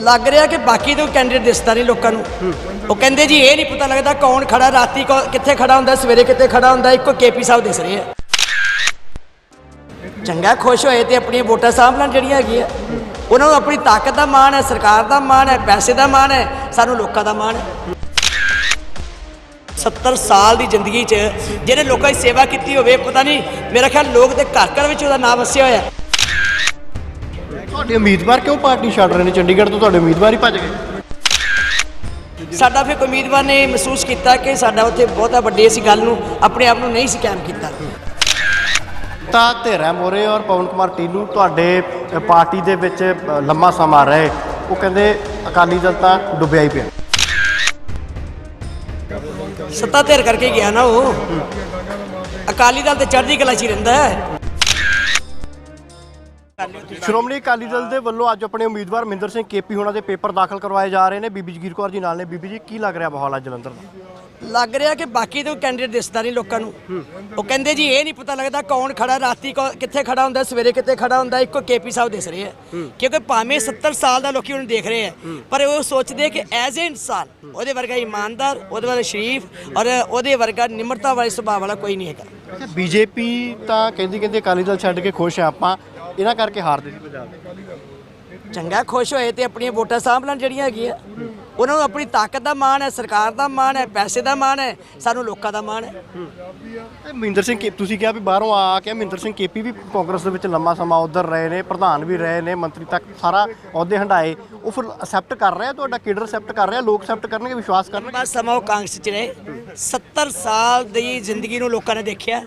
ਲੱਗ ਰਿਹਾ ਕਿ ਬਾਕੀ ਤੋਂ ਕੈਂਡੀਡੇਟ ਦਿਸਦਾ ਨਹੀਂ ਲੋਕਾਂ ਨੂੰ। ਉਹ ਕਹਿੰਦੇ ਜੀ, ਇਹ ਨਹੀਂ ਪਤਾ ਲੱਗਦਾ ਕੌਣ ਖੜਾ, ਰਾਤੀ ਕੌ- ਕਿੱਥੇ ਖੜਾ ਹੁੰਦਾ, ਸਵੇਰੇ ਕਿੱਥੇ ਖੜਾ ਹੁੰਦਾ, ਇੱਕੋ ਕੇਪੀ ਸਾਹਿਬ ਦਿਸ ਰਹੇ ਆ। ਚੰਗਾ, ਖੁਸ਼ ਹੋਏ ਤੇ ਆਪਣੀਆਂ ਵੋਟਾਂ ਸਾਂਭ ਲੈਣ ਜਿਹੜੀਆਂ ਹੈਗੀਆਂ। ਉਹਨਾਂ ਨੂੰ ਆਪਣੀ ਤਾਕਤ ਦਾ ਮਾਣ ਹੈ, ਸਰਕਾਰ ਦਾ ਮਾਣ ਹੈ, ਪੈਸੇ ਦਾ ਮਾਣ ਹੈ, ਸਾਨੂੰ ਲੋਕਾਂ ਦਾ ਮਾਣ ਹੈ। 70 ਸਾਲ ਦੀ ਜ਼ਿੰਦਗੀ 'ਚ ਜਿਹਨੇ ਲੋਕਾਂ ਦੀ ਸੇਵਾ ਕੀਤੀ ਹੋਵੇ, ਪਤਾ ਨਹੀਂ, ਮੇਰਾ ਖਿਆਲ ਲੋਕ ਦੇ ਘਰ ਘਰ ਵਿੱਚ ਉਹਦਾ ਨਾਮ ਵਸਿਆ ਹੋਇਆ। ਤੁਹਾਡੇ ਉਮੀਦਵਾਰ ਕਿਉਂ ਪਾਰਟੀ ਛੱਡ ਰਹੇ ਨੇ? ਚੰਡੀਗੜ੍ਹ ਤੋਂ ਤੁਹਾਡੇ ਉਮੀਦਵਾਰ ਹੀ ਭੱਜ ਗਏ। ਸਾਡਾ ਫਿਰ ਉਮੀਦਵਾਰ ਨੇ ਮਹਿਸੂਸ ਕੀਤਾ ਕਿ ਸਾਡਾ ਉੱਥੇ ਬਹੁਤਾ ਵੱਡੀ ਅਸੀਂ ਗੱਲ ਨੂੰ ਆਪਣੇ ਆਪ ਨੂੰ ਨਹੀਂ ਸੀ ਕਾਇਮ ਕੀਤਾ। ਤਾਂ ਧੇਰਾ ਮੋਰੇ ਔਰ ਪਵਨ ਕੁਮਾਰ ਟੀਲੂ ਤੁਹਾਡੇ ਪਾਰਟੀ ਦੇ ਵਿੱਚ ਲੰਮਾ ਸਮਾਂ ਰਹੇ। ਉਹ ਕਹਿੰਦੇ ਅਕਾਲੀ ਦਲ ਤਾਂ ਡੁੱਬਿਆ ਹੀ ਪਿਆ। ਸੱਤਾ ਧਿਰ ਕਰਕੇ ਗਿਆ ਨਾ ਉਹ। ਅਕਾਲੀ ਦਲ ਤੇ ਚੜ੍ਹਦੀ ਕਲਾ 'ਚ ਹੀ ਰਹਿੰਦਾ ਹੈ। ਸ਼੍ਰੋਮਣੀ ਅਕਾਲੀ ਦਲ ਦੇ ਵੱਲੋਂ ਅੱਜ ਆਪਣੇ ਉਮੀਦਵਾਰ ਮਹਿੰਦਰ ਸਿੰਘ ਕੇਪੀ ਹੋਣਾ ਦੇ ਪੇਪਰ ਦਾਖਲ ਕਰਵਾਏ ਜਾ ਰਹੇ ਨੇ। ਬੀਬੀ ਜਗੀਰ ਕੌਰ ਜੀ ਨਾਲ ਨੇ। ਬੀਬੀ ਜੀ ਕੀ ਲੱਗ ਰਿਹਾ ਮਾਹੌਲ ਅੱਜ ਜਲੰਧਰ ਦਾ? ਲੱਗ ਰਿਹਾ ਕਿ ਬਾਕੀ ਤੋਂ ਕੈਂਡੀਡੇਟ ਦਿਸਦਾ ਨਹੀਂ ਲੋਕਾਂ ਨੂੰ। ਉਹ ਕਹਿੰਦੇ ਜੀ ਇਹ ਨਹੀਂ ਪਤਾ ਲੱਗਦਾ ਕੌਣ ਖੜਾ ਰਾਤੀ ਕਿੱਥੇ ਖੜਾ ਹੁੰਦਾ ਸਵੇਰੇ ਕਿੱਥੇ ਖੜਾ ਹੁੰਦਾ ਇੱਕੋ ਕੇਪੀ ਸਾਹਿਬ ਦਿਸ ਰਹੇ ਆ। ਕਿਉਂਕਿ ਭਾਵੇਂ 70 ਸਾਲ ਦਾ ਲੋਕੀ ਉਹਨੂੰ ਦੇਖ ਰਹੇ ਆ ਪਰ ਉਹ ਸੋਚਦੇ ਕਿ ਐਜ਼ ਏ ਇਨਸਾਨ ਉਹਦੇ ਵਰਗਾ ਇਮਾਨਦਾਰ ਉਹਦੇ ਵਰਗਾ ਸ਼ਰੀਫ ਔਰ ਉਹਦੇ ਵਰਗਾ ਨਿਮਰਤਾ ਵਾਲੇ ਸੁਭਾਅ ਵਾਲਾ ਕੋਈ ਨਹੀਂ ਹੈਗਾ। ਬੀਜੇਪੀ ਤਾਂ ਕਹਿੰਦੀ ਕਹਿੰਦੀ ਅਕਾਲੀ ਦਲ ਛੱਡ ਕੇ ਖੁਸ਼ ਆ। ਆਪਾਂ ਇਹਨਾਂ ਕਰਕੇ ਹਾਰਦੇ ਸੀ। ਪੰਜਾਬ ਦੇ ਚੰਗਾ ਖੁਸ਼ ਹੋਏ ਤੇ ਆਪਣੀਆਂ ਵੋਟਾਂ ਸਾਂਭ ਲੈਣ ਜਿਹੜੀਆਂ ਹੈਗੀਆਂ। ਉਹਨਾਂ ਨੂੰ ਆਪਣੀ ਤਾਕਤ ਦਾ ਮਾਣ ਹੈ ਸਰਕਾਰ ਦਾ ਮਾਣ ਹੈ ਪੈਸੇ ਦਾ ਮਾਣ ਹੈ ਸਾਨੂੰ ਲੋਕਾਂ ਦਾ ਮਾਣ ਹੈ। ਇਹ ਮਹਿੰਦਰ ਸਿੰਘ ਕੇ ਤੁਸੀਂ ਕਿਹਾ ਵੀ ਬਾਹਰੋਂ ਆ ਕੇ ਮਹਿੰਦਰ ਸਿੰਘ ਕੇਪੀ ਵੀ ਕਾਂਗਰਸ ਦੇ ਵਿੱਚ ਲੰਮਾ ਸਮਾਂ ਉਧਰ ਰਹੇ ਨੇ ਪ੍ਰਧਾਨ ਵੀ ਰਹੇ ਨੇ ਮੰਤਰੀ ਤੱਕ ਸਾਰਾ ਅਹੁਦੇ ਹੰਡਾਏ। ਉਹ ਫਿਰ ਅਸੈਪਟ ਕਰ ਰਿਹਾ ਤੁਹਾਡਾ ਕੇਡਰ ਅਸੈਪਟ ਕਰ ਰਿਹਾ ਲੋਕ ਅਸੈਪਟ ਕਰਨਗੇ ਵਿਸ਼ਵਾਸ ਕਰਨਗੇ? ਬਸ ਸਮਾਂ ਉਹ ਕਾਂਗਰਸ ਚ ਰਹੇ। 70 ਸਾਲ ਦੀ ਜ਼ਿੰਦਗੀ ਨੂੰ ਲੋਕਾਂ ਨੇ ਦੇਖਿਆ।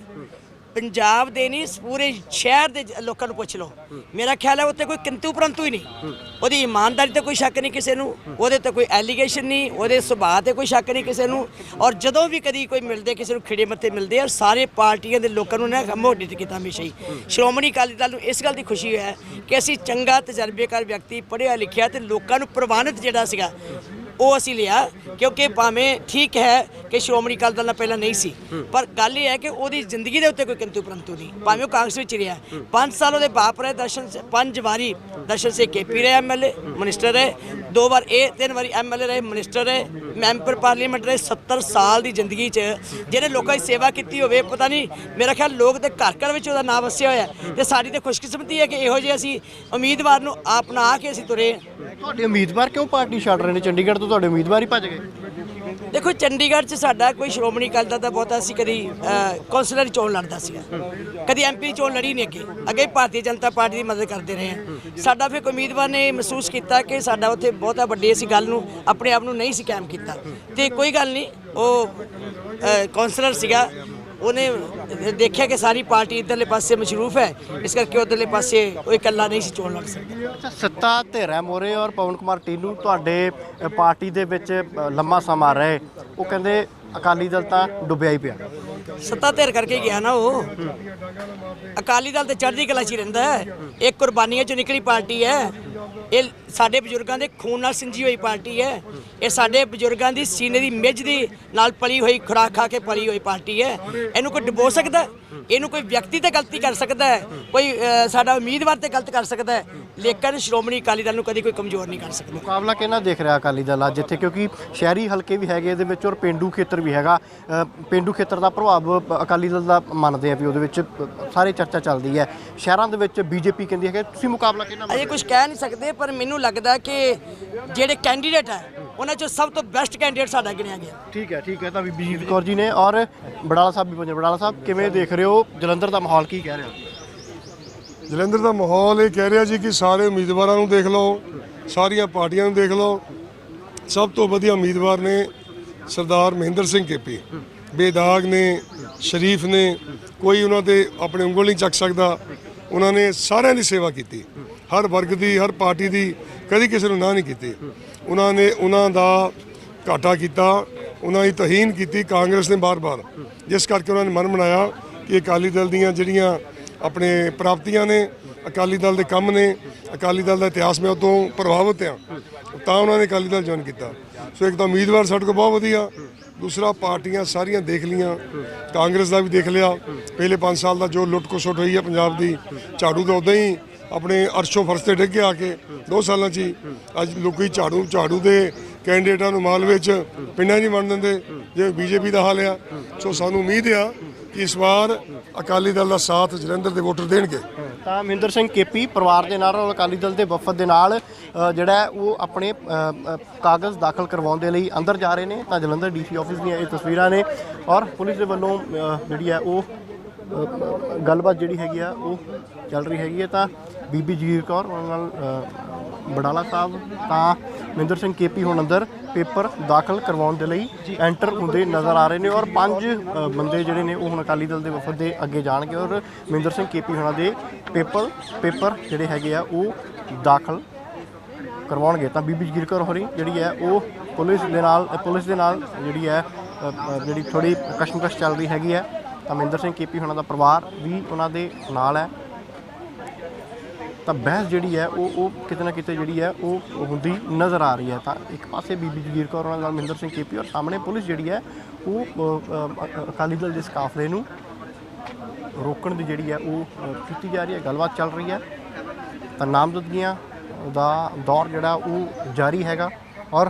ਪੰਜਾਬ ਦੇ ਨਹੀਂ, ਪੂਰੇ ਸ਼ਹਿਰ ਦੇ ਲੋਕਾਂ ਨੂੰ ਪੁੱਛ ਲਓ। ਮੇਰਾ ਖਿਆਲ ਹੈ ਉੱਤੇ ਕੋਈ ਕਿੰਤੂ ਪਰੰਤੂ ਹੀ ਨਹੀਂ। ਉਹਦੀ ਇਮਾਨਦਾਰੀ ਤੇ ਕੋਈ ਸ਼ੱਕ ਨਹੀਂ ਕਿਸੇ ਨੂੰ, ਉਹਦੇ ਤੇ ਕੋਈ ਐਲੀਗੇਸ਼ਨ ਨਹੀਂ, ਉਹਦੇ ਸੁਭਾਅ ਤੇ ਕੋਈ ਸ਼ੱਕ ਨਹੀਂ ਕਿਸੇ ਨੂੰ। ਔਰ ਜਦੋਂ ਵੀ ਕਦੀ ਕੋਈ ਮਿਲਦੇ, ਕਿਸੇ ਨੂੰ ਖਿੜੇ ਮੱਥੇ ਮਿਲਦੇ ਆ, ਸਾਰੇ ਪਾਰਟੀਆਂ ਦੇ ਲੋਕਾਂ ਨੂੰ ਨਾ ਮੋਢਿਤ ਕੀਤਾ ਹਮੇਸ਼ਾ ਹੀ। ਸ਼੍ਰੋਮਣੀ ਅਕਾਲੀ ਦਲ ਨੂੰ ਇਸ ਗੱਲ ਦੀ ਖੁਸ਼ੀ ਹੈ ਕਿ ਅਸੀਂ ਚੰਗਾ ਤਜਰਬੇਕਾਰ ਵਿਅਕਤੀ, ਪੜ੍ਹਿਆ ਲਿਖਿਆ ਤੇ ਲੋਕਾਂ ਨੂੰ ਪ੍ਰਵਾਨਿਤ ਜਿਹੜਾ ਸੀਗਾ ਉਹ ਅਸੀਂ ਲਿਆ, ਕਿਉਂਕਿ ਭਾਵੇਂ ਠੀਕ ਹੈ ਕਿ ਸ਼੍ਰੋਮਣੀ ਅਕਾਲੀ ਦਲ ਨਾਲ ਪਹਿਲਾਂ ਨਹੀਂ ਸੀ, ਪਰ ਗੱਲ ਇਹ ਹੈ ਕਿ ਉਹਦੀ ਜ਼ਿੰਦਗੀ ਦੇ ਉੱਤੇ ਕੋਈ ਕਿੰਤੂ ਪਰੰਤੂ ਨਹੀਂ। ਭਾਵੇਂ ਉਹ ਕਾਂਗਰਸ ਵਿੱਚ ਰਿਹਾ 5 ਸਾਲ ਉਹਦੇ ਬਾਪ ਰਹੇ, ਦਰਸ਼ਨ ਪੰਜ ਵਾਰੀ ਦਰਸ਼ਨ ਸੇ ਕੇਪੀ ਰਹੇ ਐਮਐਲਏ ਮਿਨਿਸਟਰ ਰਹੇ ਦੋ ਵਾਰ ਇਹ ਤਿੰਨ ਵਾਰੀ ਐਮਐਲਏ ਰਹੇ, ਮਿਨਿਸਟਰ ਰਹੇ, ਮੈਂਬਰ ਪਾਰਲੀਮੈਂਟ ਰਹੇ 70 ਸਾਲ ਦੀ ਜ਼ਿੰਦਗੀ 'ਚ ਜਿਹਨੇ ਲੋਕਾਂ ਦੀ ਸੇਵਾ ਕੀਤੀ ਹੋਵੇ, ਪਤਾ ਨਹੀਂ, ਮੇਰਾ ਖਿਆਲ ਲੋਕ ਦੇ ਘਰ ਘਰ ਵਿੱਚ ਉਹਦਾ ਨਾਮ ਵਸਿਆ ਹੋਇਆ ਹੈ। ਤੇ ਸਾਡੀ ਤੇ ਖੁਸ਼ਕਿਸਮਤੀ ਹੈ ਕਿ ਇਹੋ ਜਿਹੇ ਅਸੀਂ ਉਮੀਦਵਾਰ ਨੂੰ ਆਪਣਾ ਕੇ ਅਸੀਂ ਤੁਰੇ ਤੁਹਾਡੇ ਉਮੀਦਵਾਰ ਕਿਉਂ ਪਾਰਟੀ ਛੱਡ ਰਹੇ ਨੇ? ਚੰਡੀਗੜ੍ਹ ਤੋਂ ਤੁਹਾਡੇ ਉਮੀਦਵਾਰ ਹੀ ਭੱਜ ਗਏ। ਦੇਖੋ, ਚੰਡੀਗੜ੍ਹ 'ਚ ਸਾਡਾ ਕੋਈ ਸ਼੍ਰੋਮਣੀ ਅਕਾਲੀ ਦਲ ਦਾ ਬਹੁਤਾ ਅਸੀਂ ਕਦੀ ਕੌਂਸਲਰ ਚੋਣ ਲੜਦਾ ਸੀਗਾ। ਕਦੀ ਐਮਪੀ ਦੀ ਚੋਣ ਲੜੀ ਨਹੀਂ ਅੱਗੇ। ਅੱਗੇ ਭਾਰਤੀ ਜਨਤਾ ਪਾਰਟੀ ਦੀ ਮਦਦ ਕਰਦੇ ਰਹੇ ਹਾਂ। ਸਾਡਾ ਫਿਰ ਉਮੀਦਵਾਰ ਨੇ ਮਹਿਸੂਸ ਕੀਤਾ ਕਿ ਸਾਡਾ ਉੱਥੇ ਬਹੁਤਾ ਵੱਡੀ ਅਸੀਂ ਗੱਲ ਨੂੰ ਆਪਣੇ ਆਪ ਨੂੰ ਨਹੀਂ ਸੀ ਕਾਇਮ ਕੀਤਾ। ਤੇ ਕੋਈ ਗੱਲ ਨਹੀਂ ਉਹ ਕੌਂਸਲਰ ਸੀਗਾ ਉਹਨੇ ਦੇਖਿਆ ਕਿ ਸਾਰੀ ਪਾਰਟੀ ਇਧਰਲੇ ਪਾਸੇ ਮਸ਼ਰੂਫ ਹੈ ਇਸ ਕਰਕੇ ਉਧਰਲੇ ਪਾਸੇ ਉਹ ਇਕੱਲਾ ਨਹੀਂ ਸੀ ਚੋਣ ਲੜ ਸਕਦਾ। ਅੱਛਾ ਸੱਤਾ ਧੇਰਾ ਮੋਰੇ ਔਰ ਪਵਨ ਕੁਮਾਰ ਟੀਲੂ ਤੁਹਾਡੇ ਪਾਰਟੀ ਦੇ ਵਿੱਚ ਲੰਮਾ ਸਮਾਂ ਰਹੇ। ਉਹ ਕਹਿੰਦੇ ਅਕਾਲੀ ਦਲ ਤਾਂ ਡੁੱਬਿਆ ਹੀ ਪਿਆ। ਸੱਤਾ ਧਿਰ ਕਰਕੇ ਗਿਆ ਨਾ ਉਹ। ਅਕਾਲੀ ਦਲ ਤੇ ਚੜ੍ਹਦੀ ਕਲਾ 'ਚ ਰਹਿੰਦਾ ਹੈ। ਇਹ ਕੁਰਬਾਨੀਆਂ 'ਚੋਂ ਨਿਕਲੀ ਪਾਰਟੀ ਹੈ। ਇਹ ਸਾਡੇ ਬਜ਼ੁਰਗਾਂ ਦੇ ਖੂਨ ਨਾਲ ਸਿੰਜੀ ਹੋਈ ਪਾਰਟੀ ਹੈ। ਇਹ ਸਾਡੇ ਬਜ਼ੁਰਗਾਂ ਦੀ ਸੀਨੇ ਦੀ ਮਿੱਝ ਦੀ ਨਾਲ ਪਲੀ ਹੋਈ ਖੁਰਾਕ ਖਾ ਕੇ ਪਲੀ ਹੋਈ ਪਾਰਟੀ ਹੈ। ਇਹਨੂੰ ਕੋਈ ਡਬੋ ਸਕਦਾ? ਇਹਨੂੰ ਕੋਈ ਵਿਅਕਤੀ ਤੇ ਗਲਤੀ ਕਰ ਸਕਦਾ ਹੈ? ਕੋਈ ਸਾਡਾ ਉਮੀਦਵਾਰ ਤੇ ਗਲਤ ਕਰ ਸਕਦਾ ਹੈ? ਲੇਕਿਨ ਸ਼੍ਰੋਮਣੀ ਅਕਾਲੀ ਦਲ ਨੂੰ ਕਦੀ ਕੋਈ ਕਮਜ਼ੋਰ ਨਹੀਂ ਕਰ ਸਕਦਾ। ਮੁਕਾਬਲਾ ਕਿਹਨਾਂ ਦੇਖ ਰਿਹਾ ਅਕਾਲੀ ਦਲ ਅੱਜ ਇੱਥੇ? ਕਿਉਂਕਿ ਸ਼ਹਿਰੀ ਹਲਕੇ ਵੀ ਹੈਗੇ ਇਹਦੇ ਵਿੱਚ ਔਰ ਪਿੰਡੂ ਖੇਤਰ ਵੀ ਹੈਗਾ। ਪਿੰਡੂ ਖੇਤਰ ਦਾ ਪ੍ਰਭਾਵ ਅਕਾਲੀ ਦਲ ਦਾ ਮੰਨਦੇ ਆ ਵੀ ਉਹਦੇ ਵਿੱਚ ਸਾਰੇ ਚਰਚਾ ਚੱਲਦੀ ਹੈ। ਸ਼ਹਿਰਾਂ ਦੇ ਵਿੱਚ ਬੀਜੇਪੀ ਕਹਿੰਦੀ ਹੈ ਕਿ ਤੁਸੀਂ ਮੁਕਾਬਲਾ ਕਿਹਨਾਂ ਅਜੇ ਕੁਝ ਕਹਿ ਨਹੀਂ ਸਕਦੇ ਪਰ ਮੈਨੂੰ ਲੱਗਦਾ ਕਿ ਜਿਹੜੇ ਕੈਂਡੀਡੇਟ ਹੈ ਉਹਨਾਂ ਚੋਂ ਸਭ ਤੋਂ ਬੈਸਟ ਕੈਂਡੀਡੇਟ ਸਾਡਾ ਗਿਣਿਆ ਗਿਆ। ਠੀਕ ਹੈ ਠੀਕ ਹੈ ਤਾਂ ਬੀਬੀ ਜੀਤ ਕੌਰ ਜੀ ਨੇ ਔਰ ਬੜਾਲਾ ਸਾਹਿਬ ਵੀ ਪਹੁੰਚੇ ਬੜਾਲਾ ਸਾਹਿਬ ਕਿਵੇਂ ਦੇਖ ਰਹੇ ਹੋ? ਜਲੰਧਰ ਦਾ ਮਾਹੌਲ ਕੀ ਕਹਿ ਰਿਹਾ? ਜਲੰਧਰ ਦਾ ਮਾਹੌਲ ਇਹ ਕਹਿ ਰਿਹਾ ਜੀ ਕਿ ਸਾਰੇ ਉਮੀਦਵਾਰਾਂ ਨੂੰ ਦੇਖ ਲਓ, ਸਾਰੀਆਂ ਪਾਰਟੀਆਂ ਨੂੰ ਦੇਖ ਲਓ। ਸਭ ਤੋਂ ਵਧੀਆ ਉਮੀਦਵਾਰ ਨੇ ਸਰਦਾਰ ਮਹਿੰਦਰ ਸਿੰਘ ਕੇਪੀ। ਬੇਦਾਗ ਨੇ, ਸ਼ਰੀਫ ਨੇ, ਕੋਈ ਉਹਨਾਂ ਤੇ ਆਪਣੇ ਉਂਗਲ ਨਹੀਂ ਚੱਕ ਸਕਦਾ। ਉਹਨਾਂ ਨੇ ਸਾਰਿਆਂ ਦੀ ਸੇਵਾ ਕੀਤੀ। ਹਰ ਵਰਗ ਦੀ, ਹਰ ਪਾਰਟੀ ਦੀ ਕਦੀ ਕਿਸੇ ਨੂੰ ਨਾ ਨਹੀਂ ਕੀਤੀ। ਉਹਨਾਂ ਨੇ ਉਹਨਾਂ ਦਾ ਘਾਟਾ ਕੀਤਾ, ਉਹਨਾਂ ਦੀ ਤਹੀਨ ਕੀਤੀ ਕਾਂਗਰਸ ਨੇ ਬਾਰ-ਬਾਰ। ਜਿਸ ਕਰਕੇ ਉਹਨਾਂ ਨੇ ਮਨ ਬਣਾਇਆ ਕਿ ਅਕਾਲੀ ਦਲ ਦੀਆਂ ਜਿਹੜੀਆਂ ਆਪਣੇ ਪ੍ਰਾਪਤੀਆਂ ਨੇ, ਅਕਾਲੀ ਦਲ ਦੇ ਕੰਮ ਨੇ, ਅਕਾਲੀ ਦਲ ਦਾ ਇਤਿਹਾਸ ਮੈਂ ਉਦੋਂ ਪ੍ਰਭਾਵਿਤ ਆ, ਤਾਂ ਉਹਨਾਂ ਨੇ ਅਕਾਲੀ ਦਲ ਜੁਆਇਨ ਕੀਤਾ। ਸੋ ਇੱਕ ਤਾਂ ਉਮੀਦਵਾਰ ਸਾਡੇ ਕੋਲ ਬਹੁਤ ਵਧੀਆ, ਦੂਸਰਾ ਪਾਰਟੀਆਂ ਸਾਰੀਆਂ ਦੇਖ ਲੀਆਂ ਕਾਂਗਰਸ ਦਾ ਵੀ ਦੇਖ ਲਿਆ। ਪਹਿਲੇ 5 ਸਾਲ ਦਾ ਜੋ ਲੁੱਟ ਖਸੁੱਟ ਹੋਈ ਹੈ ਪੰਜਾਬ ਦੀ, ਝਾੜੂ ਦਾ ਉਦਾਂ ਹੀ ਆਪਣੇ ਅਰਸ਼ੋ ਫਰਸ਼ ਤੇ ਡਿੱਗ ਕੇ ਆ ਕੇ, ਦੋ ਸਾਲਾਂ 'ਚ ਹੀ। ਅੱਜ ਲੋਕੀ ਝਾੜੂ ਝਾੜੂ ਦੇ ਕੈਂਡੀਡੇਟਾਂ ਨੂੰ ਮਾਲ ਵਿੱਚ ਪਿੰਡਾਂ 'ਚ ਨਹੀਂ ਵੰਡ ਦਿੰਦੇ, ਜੇ ਬੀਜੇਪੀ ਦਾ ਹਾਲ ਆ। ਸੋ ਸਾਨੂੰ ਉਮੀਦ ਆ ਕਿ ਇਸ ਵਾਰ ਅਕਾਲੀ ਦਲ ਦਾ ਸਾਥ ਜਲੰਧਰ ਦੇ ਵੋਟਰ ਦੇਣਗੇ। ਤਾਂ ਮਹਿੰਦਰ ਸਿੰਘ ਕੇਪੀ ਪਰਿਵਾਰ ਦੇ ਨਾਲ ਔਰ ਅਕਾਲੀ ਦਲ ਦੇ ਵਫਦ ਦੇ ਨਾਲ ਜਿਹੜਾ ਉਹ ਆਪਣੇ ਕਾਗਜ਼ ਦਾਖਲ ਕਰਵਾਉਣ ਦੇ ਲਈ ਅੰਦਰ ਜਾ ਰਹੇ ਨੇ। ਤਾਂ ਜਲੰਧਰ ਡੀਸੀ ਆਫਿਸ ਦੀਆਂ ਇਹ ਤਸਵੀਰਾਂ ਨੇ। ਔਰ ਪੁਲਿਸ ਦੇ ਵੱਲੋਂ ਜਿਹੜੀ ਹੈ, ਉਹ ਗੱਲਬਾਤ ਜਿਹੜੀ ਹੈਗੀ ਆ, ਉਹ ਚੱਲ ਰਹੀ ਹੈਗੀ ਹੈ। ਤਾਂ ਬੀਬੀ ਜਗੀਰ ਕੌਰ, ਉਹਨਾਂ ਨਾਲ ਬਡਾਲਾ ਸਾਹਿਬ, ਤਾਂ ਮਹਿੰਦਰ ਸਿੰਘ ਕੇਪੀ ਹੁਣ ਅੰਦਰ ਪੇਪਰ ਦਾਖਲ ਕਰਵਾਉਣ ਦੇ ਲਈ ਐਂਟਰ ਹੁੰਦੇ ਨਜ਼ਰ ਆ ਰਹੇ ਨੇ ਔਰ ਪੰਜ ਬੰਦੇ ਜਿਹੜੇ ਨੇ ਉਹ ਹੁਣ ਅਕਾਲੀ ਦਲ ਦੇ ਵਫਦ ਦੇ ਅੱਗੇ ਜਾਣਗੇ ਔਰ ਮਹਿੰਦਰ ਸਿੰਘ ਕੇਪੀ ਹੁਣਾਂ ਦੇ ਪੇਪਰ ਪੇਪਰ ਜਿਹੜੇ ਹੈਗੇ ਆ ਉਹ ਦਾਖਲ ਕਰਵਾਉਣਗੇ। ਤਾਂ ਬੀਬੀ ਜਗੀਰ ਕੌਰ ਹੋਰੀ ਜਿਹੜੀ ਹੈ ਉਹ ਪੁਲਿਸ ਦੇ ਨਾਲ ਪੁਲਿਸ ਦੇ ਨਾਲ ਜਿਹੜੀ ਹੈ ਜਿਹੜੀ ਥੋੜੀ ਕਸ਼ਮਕਸ਼ ਚੱਲ ਰਹੀ ਹੈਗੀ ਹੈ। ਤਾਂ ਮਹਿੰਦਰ ਸਿੰਘ ਕੇਪੀ ਹੁਣਾਂ ਦਾ ਪਰਿਵਾਰ ਵੀ ਉਹਨਾਂ ਦੇ ਨਾਲ ਹੈ। ਤਾਂ ਬਹਿਸ ਜਿਹੜੀ ਹੈ, ਉਹ ਉਹ ਕਿਤੇ ਨਾ ਕਿਤੇ ਜਿਹੜੀ ਹੈ, ਉਹ ਹੁੰਦੀ ਨਜ਼ਰ ਆ ਰਹੀ ਹੈ। ਤਾਂ ਇੱਕ ਪਾਸੇ ਬੀਬੀ ਜਗੀਰ ਕੌਰ ਉਹਨਾਂ ਨਾਲ ਮਹਿੰਦਰ ਸਿੰਘ ਕੇਪੀ ਔਰ ਸਾਹਮਣੇ ਪੁਲਿਸ ਜਿਹੜੀ ਹੈ, ਉਹ ਅਕਾਲੀ ਦਲ ਦੇ ਇਸ ਕਾਫਲੇ ਨੂੰ ਰੋਕਣ ਦੀ ਜਿਹੜੀ ਹੈ, ਉਹ ਕੀਤੀ ਜਾ ਰਹੀ ਹੈ। ਗੱਲਬਾਤ ਚੱਲ ਰਹੀ ਹੈ। ਤਾਂ ਨਾਮਜ਼ਦਗੀਆਂ ਦਾ ਦੌਰ ਜਿਹੜਾ, ਉਹ ਜਾਰੀ ਹੈਗਾ ਔਰ